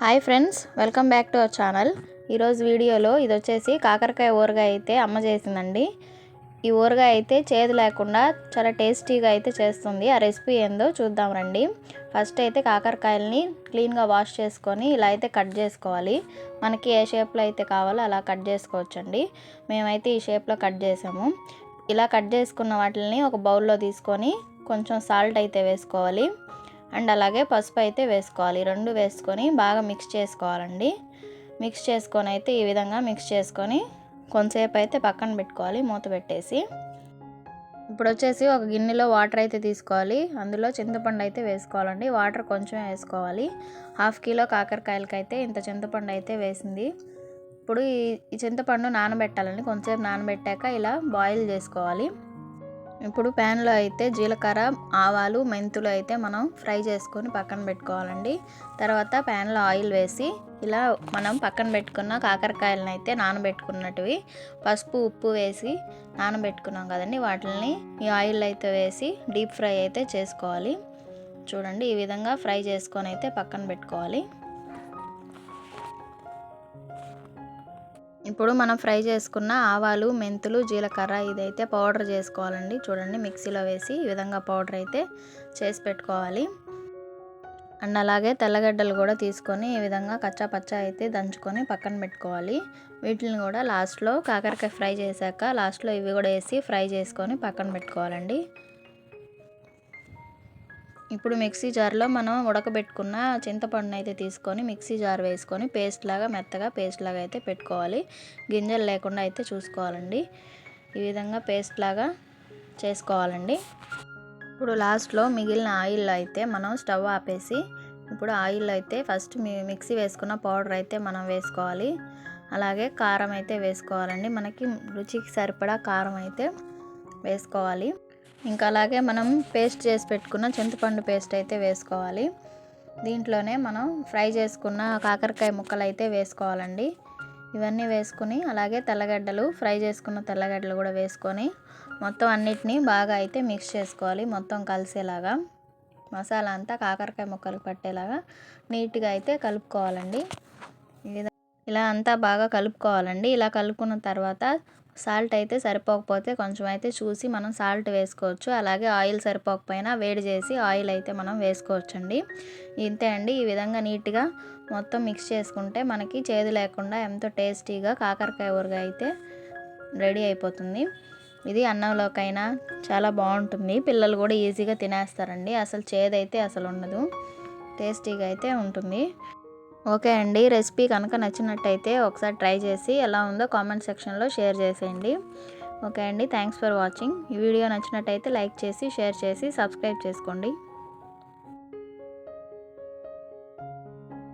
Hi friends welcome back to our channel. ఈరోజు వీడియోలో ఇది వచ్చేసి కాకరకాయ ఊరగాయ అయితే అమ్మ చేసిందండి. ఈ ఊరగాయ అయితే చేదు లేకుండా చాలా టేస్టీగా అయితే చేస్తుంది. ఆ రెసిపీ ఏందో చూద్దాం రండి. ఫస్ట్ అయితే కాకరకాయలని క్లీన్గా వాష్ చేసుకొని ఇలా అయితే కట్ చేసుకోవాలి. మనకి ఏ షేప్లో అయితే కావాలో అలా కట్ చేసుకోవచ్చండి. మేమైతే ఈ షేప్లో కట్ చేసాము. ఇలా కట్ చేసుకున్న వాటిని ఒక బౌల్లో తీసుకొని కొంచెం సాల్ట్ అయితే వేసుకోవాలి. అండ్ అలాగే పసుపు అయితే వేసుకోవాలి. రెండు వేసుకొని బాగా మిక్స్ చేసుకోవాలండి. మిక్స్ చేసుకొని అయితే ఈ విధంగా మిక్స్ చేసుకొని కొంతసేపు అయితే పక్కన పెట్టుకోవాలి మూత పెట్టేసి. ఇప్పుడు వచ్చేసి ఒక గిన్నెలో వాటర్ అయితే తీసుకోవాలి. అందులో చింతపండు అయితే వేసుకోవాలండి. వాటర్ కొంచెం వేసుకోవాలి. హాఫ్ కిలో కాకరకాయలకైతే ఇంత చింతపండు అయితే వేసింది. ఇప్పుడు ఈ చింతపండు నానబెట్టాలండి. కొంచెంసేపు నానబెట్టాక ఇలా బాయిల్ చేసుకోవాలి. ఇప్పుడు ప్యాన్లో అయితే జీలకర్ర ఆవాలు మెంతులు అయితే మనం ఫ్రై చేసుకొని పక్కన పెట్టుకోవాలండి. తర్వాత ప్యాన్లో ఆయిల్ వేసి ఇలా మనం పక్కన పెట్టుకున్న కాకరకాయలను అయితే నానబెట్టుకున్నటివి పసుపు ఉప్పు వేసి నానబెట్టుకున్నాం కదండి వాటిని ఈ ఆయిల్ అయితే వేసి డీప్ ఫ్రై అయితే చేసుకోవాలి. చూడండి ఈ విధంగా ఫ్రై చేసుకొని అయితే పక్కన పెట్టుకోవాలి. ఇప్పుడు మనం ఫ్రై చేసుకున్న ఆవాలు మెంతులు జీలకర్ర ఇదైతే పౌడర్ చేసుకోవాలండి. చూడండి మిక్సీలో వేసి ఈ విధంగా పౌడర్ అయితే చేసి పెట్టుకోవాలి. అండ్ అలాగే తెల్లగడ్డలు కూడా తీసుకొని ఈ విధంగా కచ్చా పచ్చా అయితే దంచుకొని పక్కన పెట్టుకోవాలి. వీటిని కూడా లాస్ట్లో కాకరకాయ ఫ్రై చేశాక లాస్ట్లో ఇవి కూడా వేసి ఫ్రై చేసుకొని పక్కన పెట్టుకోవాలండి. ఇప్పుడు మిక్సీ జార్లో మనం ఉడకబెట్టుకున్న చింతపండును అయితే తీసుకొని మిక్సీ జార్ వేసుకొని పేస్ట్ లాగా మెత్తగా పేస్ట్ లాగా అయితే పెట్టుకోవాలి. గింజలు లేకుండా అయితే చూసుకోవాలండి. ఈ విధంగా పేస్ట్ లాగా చేసుకోవాలండి. ఇప్పుడు లాస్ట్లో మిగిలిన ఆయిల్ అయితే మనం స్టవ్ ఆపేసి ఇప్పుడు ఆయిల్ అయితే ఫస్ట్ మిక్సీ వేసుకున్న పౌడర్ అయితే మనం వేసుకోవాలి. అలాగే కారం అయితే వేసుకోవాలండి. మనకి రుచికి సరిపడా కారం అయితే వేసుకోవాలి. ఇంకా అలాగే మనం పేస్ట్ చేసి పెట్టుకున్న చింతపండు పేస్ట్ అయితే వేసుకోవాలి. దీంట్లోనే మనం ఫ్రై చేసుకున్న కాకరకాయ ముక్కలు అయితే వేసుకోవాలండి. ఇవన్నీ వేసుకుని అలాగే తెల్లగడ్డలు ఫ్రై చేసుకున్న తెల్లగడ్డలు కూడా వేసుకొని మొత్తం అన్నిటినీ బాగా అయితే మిక్స్ చేసుకోవాలి మొత్తం కలిసేలాగా. మసాలా అంతా కాకరకాయ ముక్కలు పట్టేలాగా నీట్గా అయితే కలుపుకోవాలండి. ఇలా అంతా బాగా కలుపుకోవాలండి. ఇలా కలుపుకున్న తర్వాత సాల్ట్ అయితే సరిపోకపోతే కొంచెం అయితే చూసి మనం సాల్ట్ వేసుకోవచ్చు. అలాగే ఆయిల్ సరిపోకపోయినా వేడి చేసి ఆయిల్ అయితే మనం వేసుకోవచ్చండి. ఇంతే అండి. ఈ విధంగా నీట్గా మొత్తం మిక్స్ చేసుకుంటే మనకి చేదు లేకుండా ఎంతో టేస్టీగా కాకరకాయ ఊరగా అయితే రెడీ అయిపోతుంది. ఇది అన్నంలోకైనా చాలా బాగుంటుంది. పిల్లలు కూడా ఈజీగా తినేస్తారండి. అసలు చేదైతే అసలు ఉండదు. టేస్టీగా అయితే ఉంటుంది. ఓకే అండి. రెసిపీ కనుక నచ్చినట్టయితే ఒకసారి ట్రై చేసి ఎలా ఉందో కామెంట్ సెక్షన్లో షేర్ చేసేయండి. ఓకే అండి. Thanks for watching. ఈ వీడియో నచ్చినట్టయితే లైక్ చేసి షేర్ చేసి సబ్స్క్రైబ్ చేసుకోండి.